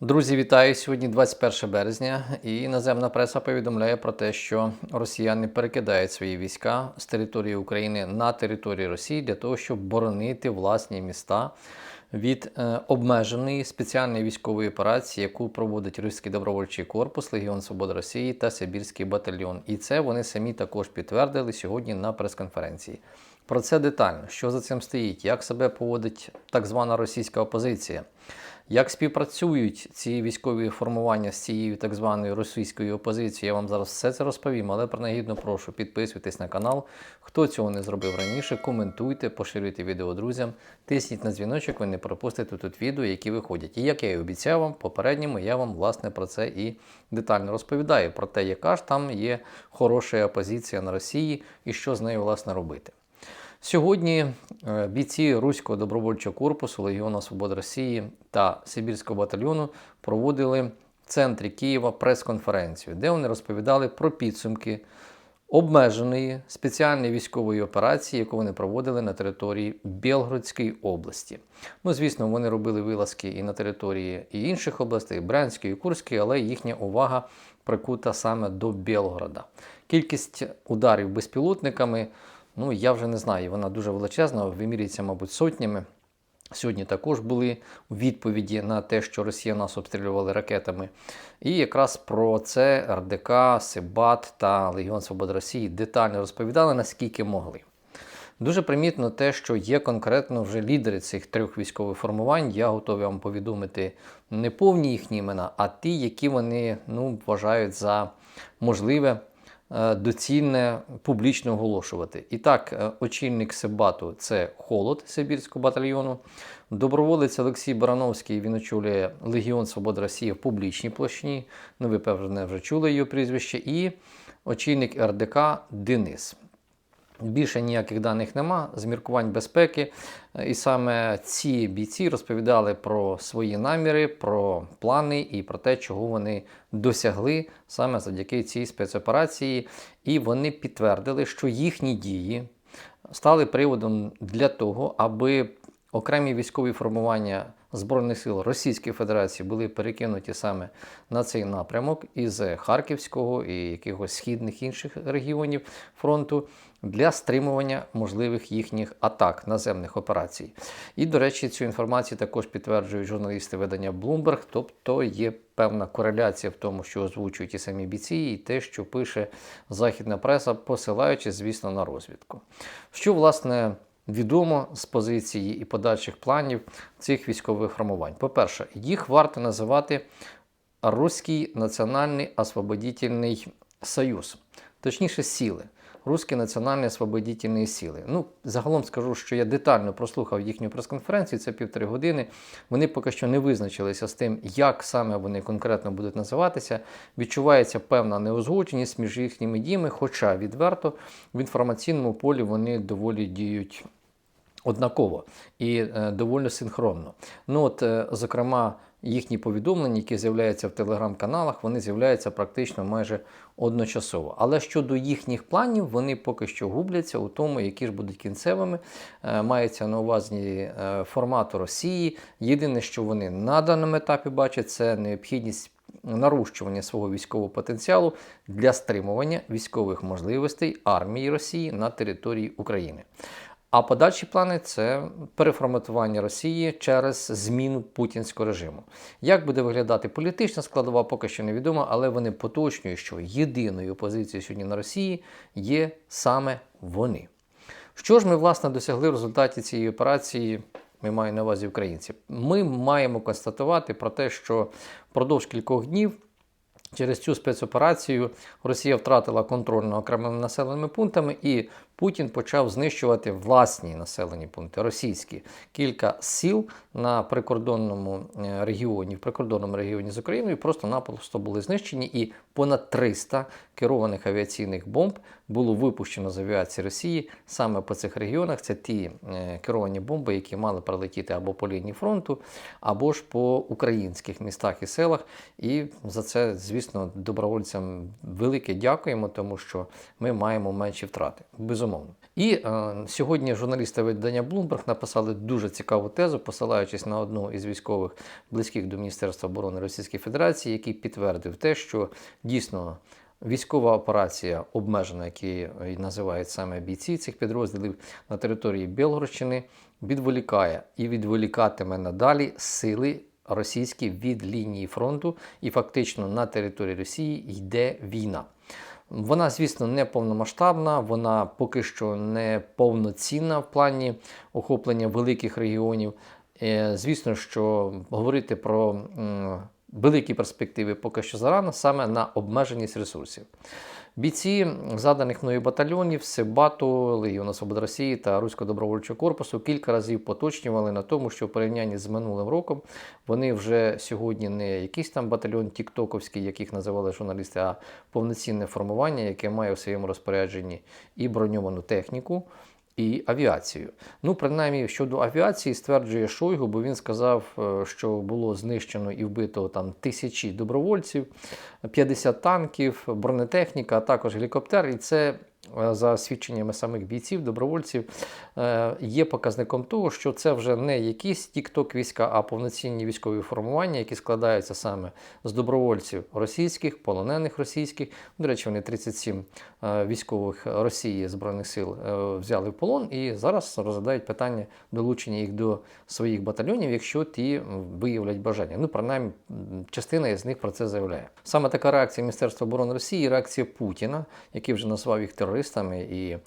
Друзі, вітаю! Сьогодні 21 березня, і наземна преса повідомляє про те, що росіяни перекидають свої війська з території України на територію Росії для того, щоб боронити власні міста від е, обмеженої спеціальної військової операції, яку проводить Руський добровольчий корпус, Легіон Свободи Росії та Сибірський батальйон. І це вони самі також підтвердили сьогодні на прес-конференції. Про це детально, що за цим стоїть, як себе поводить так звана російська опозиція. Як співпрацюють ці військові формування з цією так званою російською опозицією, я вам зараз все це розповім, але принагідно прошу підписуйтесь на канал. Хто цього не зробив раніше, коментуйте, поширюйте відео друзям, тисніть на дзвіночок, ви не пропустите тут відео, які виходять. І як я і обіцяв вам, попередньому я вам власне про це і детально розповідаю, про те, яка ж там є хороша опозиція на Росії і що з нею власне робити. Сьогодні е, бійці Руського добровольчого корпусу Легіону Свободи Росії та Сибірського батальйону проводили в центрі Києва прес-конференцію, де вони розповідали про підсумки обмеженої спеціальної військової операції, яку вони проводили на території Білгородської області. Ну, звісно, вони робили вилазки і на території і інших областей, Брянської, і Курської, але їхня увага прикута саме до Білгорода. Кількість ударів безпілотниками. Ну, я вже не знаю, вона дуже величезна, вимірюється, мабуть, сотнями. Сьогодні також були відповіді на те, що Росія нас обстрілювали ракетами. І якраз про це РДК, Сибат та Легіон Свободи Росії детально розповідали, наскільки могли. Дуже примітно те, що є конкретно вже лідери цих трьох військових формувань. Я готовий вам повідомити не повні їхні імена, а ті, які вони ну, вважають за можливе доцільне публічно оголошувати. І так, е, очільник Себату це холод Сибірського батальйону. Доброволець Олексій Барановський він очолює Легіон Свободи Росії в публічній площині. Ну, ви певне вже чули його прізвище. І очільник РДК Денис. Більше ніяких даних нема, з міркувань безпеки. І саме ці бійці розповідали про свої наміри, про плани і про те, чого вони досягли саме завдяки цій спецоперації. І вони підтвердили, що їхні дії стали приводом для того, аби окремі військові формування Збройних сил Російської Федерації були перекинуті саме на цей напрямок із Харківського і якихось східних інших регіонів фронту для стримування можливих їхніх атак наземних операцій. І, до речі, цю інформацію також підтверджують журналісти видання Bloomberg, тобто є певна кореляція в тому, що озвучують і самі бійці, і те, що пише західна преса, посилаючи, звісно, на розвідку. Що, власне, відомо з позиції і подальших планів цих військових формувань. По-перше, їх варто називати Руський національний освободительний союз, точніше, сили. Руські національні освободительні сили. Ну, загалом скажу, що я детально прослухав їхню прес-конференцію, це півтори години. Вони поки що не визначилися з тим, як саме вони конкретно будуть називатися. Відчувається певна неузгодженість між їхніми діями, хоча відверто в інформаційному полі вони доволі діють однаково і е, доволі синхронно. Ну от, е, зокрема, їхні повідомлення, які з'являються в телеграм-каналах, вони з'являються практично майже одночасово. Але щодо їхніх планів, вони поки що губляться у тому, які ж будуть кінцевими. Е, мається на увазі формату Росії. Єдине, що вони на даному етапі бачать, це необхідність. Нарощування свого військового потенціалу для стримування військових можливостей армії Росії на території України. А подальші плани це переформатування Росії через зміну путінського режиму. Як буде виглядати політична складова, поки що невідомо, але вони поточнюють, що єдиною опозицією сьогодні на Росії є саме вони. Що ж ми, власне, досягли в результаті цієї операції? Ми маємо на увазі українці. Ми маємо констатувати про те, що впродовж кількох днів. Через цю спецоперацію Росія втратила контроль над окремими населеними пунктами, і Путін почав знищувати власні населені пункти російські. Кілька сіл на прикордонному е, регіоні, в прикордонному регіоні з Україною просто-напросто були знищені, і понад 300 керованих авіаційних бомб було випущено з авіації Росії саме по цих регіонах. Це ті е, керовані бомби, які мали прилетіти або по лінії фронту, або ж по українських містах і селах. І за це, звісно, добровольцям велике дякуємо, тому що ми маємо менші втрати. Безумовно. І е, сьогодні журналісти видання Bloomberg написали дуже цікаву тезу, посилаючись на одну із військових близьких до Міністерства оборони Російської Федерації, який підтвердив те, що дійсно. Військова операція обмежена, які називають саме бійці цих підрозділів на території Білгородщини, відволікає і відволікатиме надалі сили російські від лінії фронту, і фактично на території Росії йде війна. Вона, звісно, не повномасштабна, вона поки що не повноцінна в плані охоплення великих регіонів. Е, Звісно, що говорити про великі перспективи поки що зарано саме на обмеженість ресурсів. Бійці заданих мною батальйонів Сибату, Легіону Свободи Росії та Руського добровольчого корпусу кілька разів поточнювали на тому, що в порівнянні з минулим роком вони вже сьогодні не якийсь там батальйон Тіктоковський, яких називали журналісти, а повноцінне формування, яке має в своєму розпорядженні і броньовану техніку. І авіацію. Ну, принаймні, щодо авіації, стверджує Шойгу, бо він сказав, е, що було знищено і вбито там тисячі добровольців, 50 танків, бронетехніка, а також гелікоптер. І це за свідченнями самих бійців, добровольців, е, є показником того, що це вже не якісь тікток війська, а повноцінні військові формування, які складаються саме з добровольців російських, полонених російських. До речі, вони 37 е, військових Росії Збройних сил е, взяли в полон і зараз розглядають питання долучення їх до своїх батальйонів, якщо ті виявлять бажання. Ну, принаймні, частина із них про це заявляє. Саме така реакція Міністерства оборони Росії, реакція Путіна, який вже назвав їх терористами і е,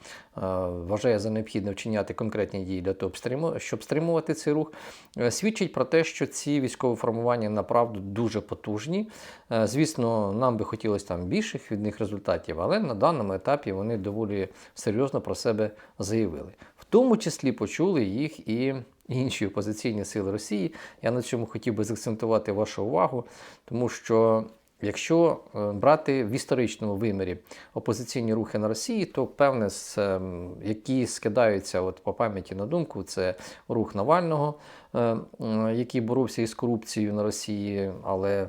вважає за необхідне вчиняти конкретні дії для того, щоб стримувати цей рух, е, свідчить про те, що ці військові формування направду дуже потужні. Е, Звісно, нам би хотілося там більших від них результатів, але на даному етапі вони доволі серйозно про себе заявили. В тому числі почули їх і інші опозиційні сили Росії. Я на цьому хотів би заакцентувати вашу увагу, тому що. Якщо е, брати в історичному вимірі опозиційні рухи на Росії, то певне, ем, які скидаються от по пам'яті на думку, це рух Навального, який боровся із корупцією на Росії, але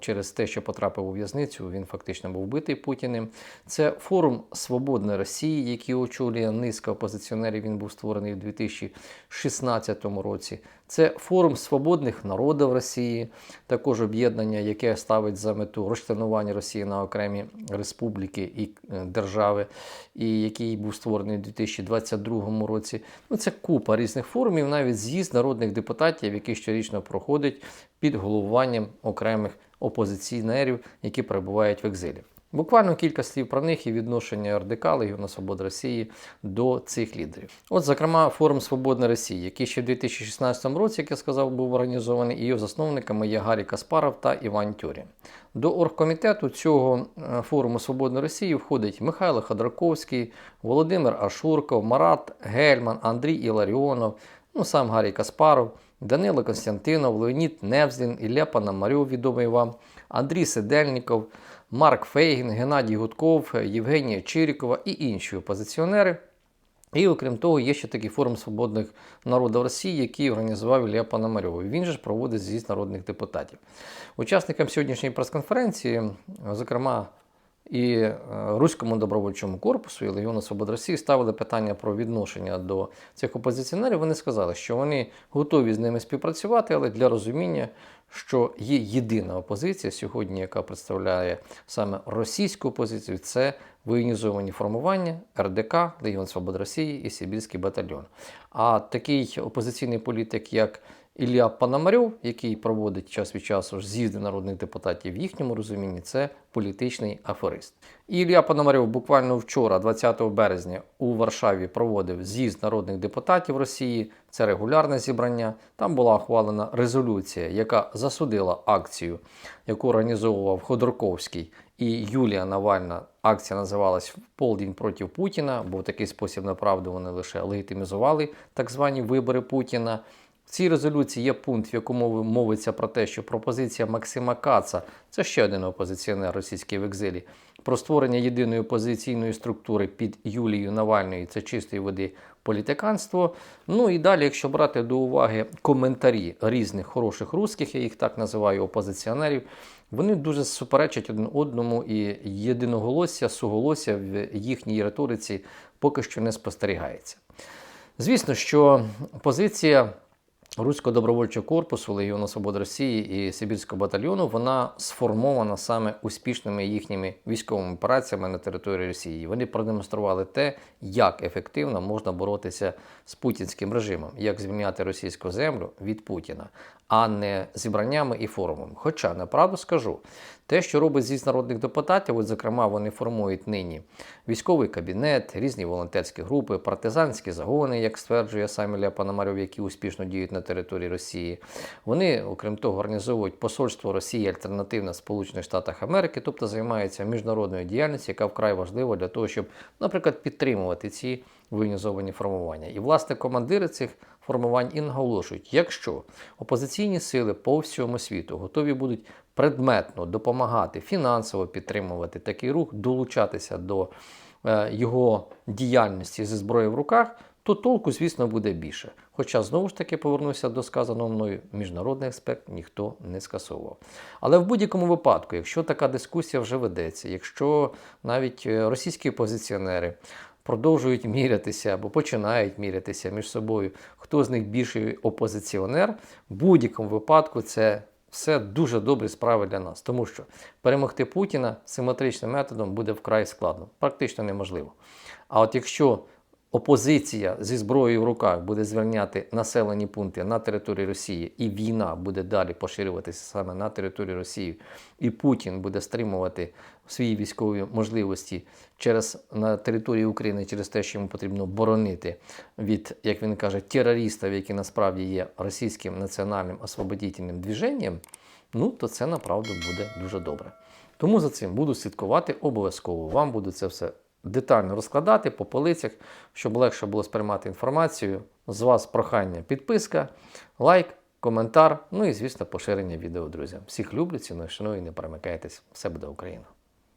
через те, що потрапив у в'язницю, він фактично був вбитий Путіним. Це форум Свободної Росії, який очолює низка опозиціонерів. Він був створений у 2016 році. Це форум свободних народів Росії, також об'єднання, яке ставить за мету розчленування Росії на окремі республіки і е, держави, і який був створений у 2022 році. Ну, це купа різних форумів, навіть з'їзд народних депутатів, який щорічно проходить під головуванням окремих опозиціонерів, які перебувають в екзилі. Буквально кілька слів про них і відношення РДК Легіону Свободи Росії до цих лідерів. От, зокрема, форум Свободна Росії, який ще в 2016 році, як я сказав, був організований, і його засновниками є Гаррі Каспаров та Іван Тюрін. До оргкомітету цього е, форуму Свободної Росії входить Михайло Ходорковський, Володимир Ашурков, Марат Гельман, Андрій Іларіонов, ну сам Гаррій Каспаров, Данило Константинов, Леонід Невзлін, Ілля Пономарьов, відомий вам, Андрій Сидельніков, Марк Фейгін, Геннадій Гудков, Євгенія Чирікова і інші опозиціонери. І окрім того, є ще такий форум свободних народів Росії, який організував Ілля Пономарьов. Він же ж проводить з'їзд народних депутатів. Учасникам сьогоднішньої прес-конференції, зокрема, і е, Руському добровольчому корпусу і Легіону Свободи Росії ставили питання про відношення до цих опозиціонерів. Вони сказали, що вони готові з ними співпрацювати, але для розуміння, що є єдина опозиція сьогодні, яка представляє саме російську опозицію, це воєнізовані формування РДК, Легіон Свободи Росії і Сибірський батальйон. А такий опозиційний політик, як Ілля Пономарьов, який проводить час від часу з'їзди народних депутатів в їхньому розумінні, це політичний аферист. Ілля Пономарьов буквально вчора, 20 березня, у Варшаві проводив з'їзд народних депутатів Росії. Це регулярне зібрання. Там була ухвалена резолюція, яка засудила акцію, яку організовував Ходорковський і Юлія Навальна. Акція називалась Полдень проти Путіна, бо в такий спосіб направду вони лише легітимізували так звані вибори Путіна. В цій резолюції є пункт, в якому мовиться про те, що пропозиція Максима Каца, це ще один опозиціонер російський в екзилі, про створення єдиної опозиційної структури під Юлією Навальною це чистої води політиканство. Ну і далі, якщо брати до уваги коментарі різних хороших русських, я їх так називаю опозиціонерів, вони дуже суперечать один одному і єдиноголосся, суголосся в їхній риториці поки що не спостерігається. Звісно, що позиція Руського добровольчого корпусу, Легіону Свободи Росії і Сибірського батальйону вона сформована саме успішними їхніми військовими операціями на території Росії. Вони продемонстрували те, як ефективно можна боротися з путінським режимом, як звільняти російську землю від Путіна, а не зібраннями і форумом. Хоча направду скажу, те, що робить з'їзд народних депутатів, от, зокрема, вони формують нині військовий кабінет, різні волонтерські групи, партизанські загони, як стверджує сам Ілля Пономарьов, які успішно діють на території Росії. Вони, окрім того, організовують посольство Росії альтернативне Сполучених Штатах Америки, тобто займаються міжнародною діяльністю, яка вкрай важлива для того, щоб, наприклад, підтримувати ці воєнізовані формування. І, власне, командири цих формувань і наголошують, якщо опозиційні сили по всьому світу готові будуть предметно допомагати фінансово підтримувати такий рух, долучатися до е, його діяльності зі зброєю в руках, то толку, звісно, буде більше. Хоча знову ж таки повернуся до сказаного мною, міжнародний аспект ніхто не скасовував. Але в будь-якому випадку, якщо така дискусія вже ведеться, якщо навіть е, російські опозиціонери продовжують мірятися або починають мірятися між собою, хто з них більший опозиціонер, в будь-якому випадку це все дуже добрі справи для нас, тому що перемогти Путіна симетричним методом буде вкрай складно, практично неможливо. А от якщо опозиція зі зброєю в руках буде звільняти населені пункти на території Росії, і війна буде далі поширюватися саме на території Росії, і Путін буде стримувати свої військові можливості через на території України через те, що йому потрібно боронити від, як він каже, терористів, які насправді є російським національним освободітельним движенням, ну то це направду буде дуже добре. Тому за цим буду слідкувати обов'язково. Вам буду це все детально розкладати по полицях, щоб легше було сприймати інформацію. З вас прохання, підписка, лайк, коментар, ну і, звісно, поширення відео друзям. Всіх люблю, ціную, шаную і не перемикайтесь. Все буде Україна!